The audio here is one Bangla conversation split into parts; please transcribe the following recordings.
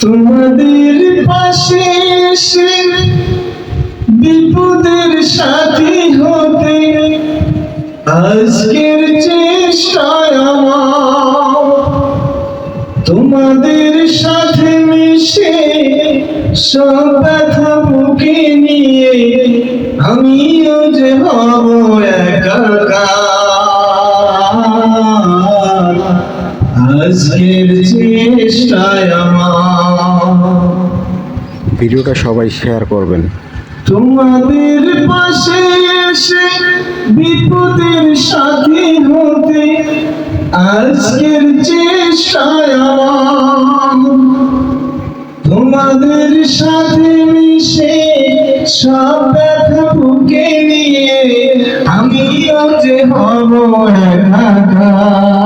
তোমাদের পাশে এসে বিপদের সাথী হতে আজকের চেষ্টায় তোমাদের সাথে মিশে সব ব্যথা বুকে নিয়ে আমিও যে হব একাকার। আজকের চেষ্টায় আমার ভিডিওটা সবাই শেয়ার করবেন তোমাদের পাশে এসে বিপদের সাথে হতে আজকের তোমাদের সাথে মিশে সব ব্যথা বুকে নিয়ে আমিও যে হব একাকার।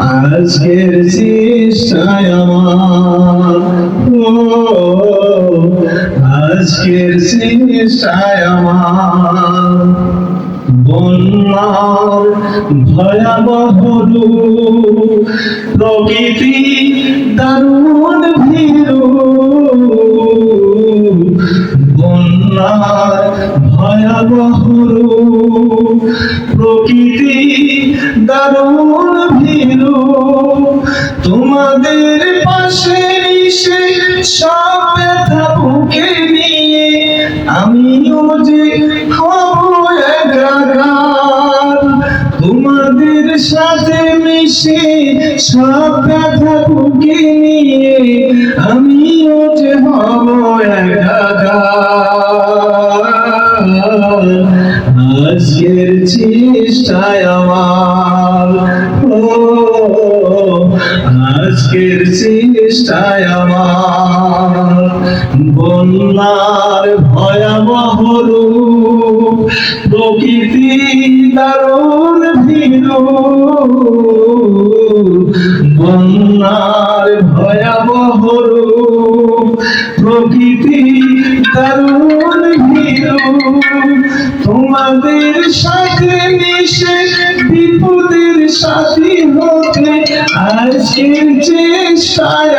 আজকের চেষ্টায় আমার। আজকের চেষ্টায় আমার। বন্যার ভয়াবহ প্রকৃতি দারুণ ভীরু। বন্যার ভয়াবহ প্রকৃতি দারুণ ভীরু। তোমাদের পাশে এসে সব ব্যথা বুকে নিয়ে আমিও যে তোমাদের সাথে মিশে সব ব্যথা বুকে নিয়ে আমিও যে চেষ্টায় আমার। আজকের চেষ্টায় আমার। বন্যার ভয়াবহ রূপ, প্রকৃতি দারুণ ভীরু বন্যার ভয়াবহ রূপ, প্রকৃতি দারুণ তোমাদের সাথে মিশে বিপদের সাথী হতে আজকের চেষ্টায়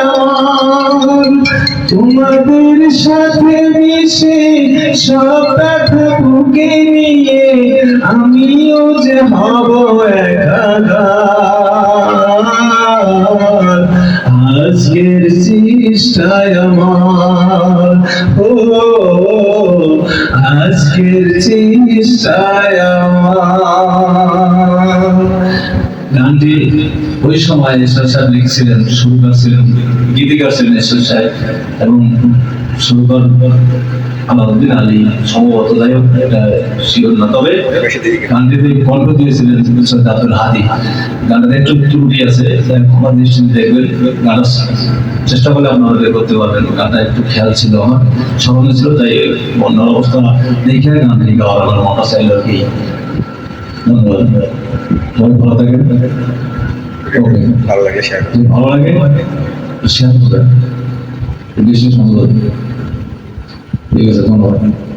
তোমাদের সাথে মিশে সব বুকে নিয়ে আমিও যে হব একাকার আজকের চেষ্টায় আমার, ও আজকের গানটি ওই সময় ঈশ্বর সাহেব লিখছিলেন, সুরকার ছিলেন, গীতিকার ছিলেন ঈশ্বর সাহেব, এবং সুরকার আলাউদ্দিন আলী সম্ভবত যাই হোক এটা শিওর না। তবে গানটিতে কণ্ঠ দিয়েছিলেন সৈয়দ আব্দুল হাদি। গানটাতে একটু ত্রুটি আছে ক্ষমা দৃষ্টিতে দেখবেন গানটা চেষ্টা করলে আপনারা বের করতে পারবেন। গানটা একটু খেয়াল ছিল আমার স্মরণে ছিল তাই অন্য অবস্থা দেখে গানটি গাওয়ার আমার মনে চাইল আর কি। ধন্যবাদ। সবাই ভালো থাকেন। ভালো লাগে শেয়ার ভালো লাগে। শেয়ার করবেন। বেশি সুন্দর ঠিক আছে ধন্যবাদ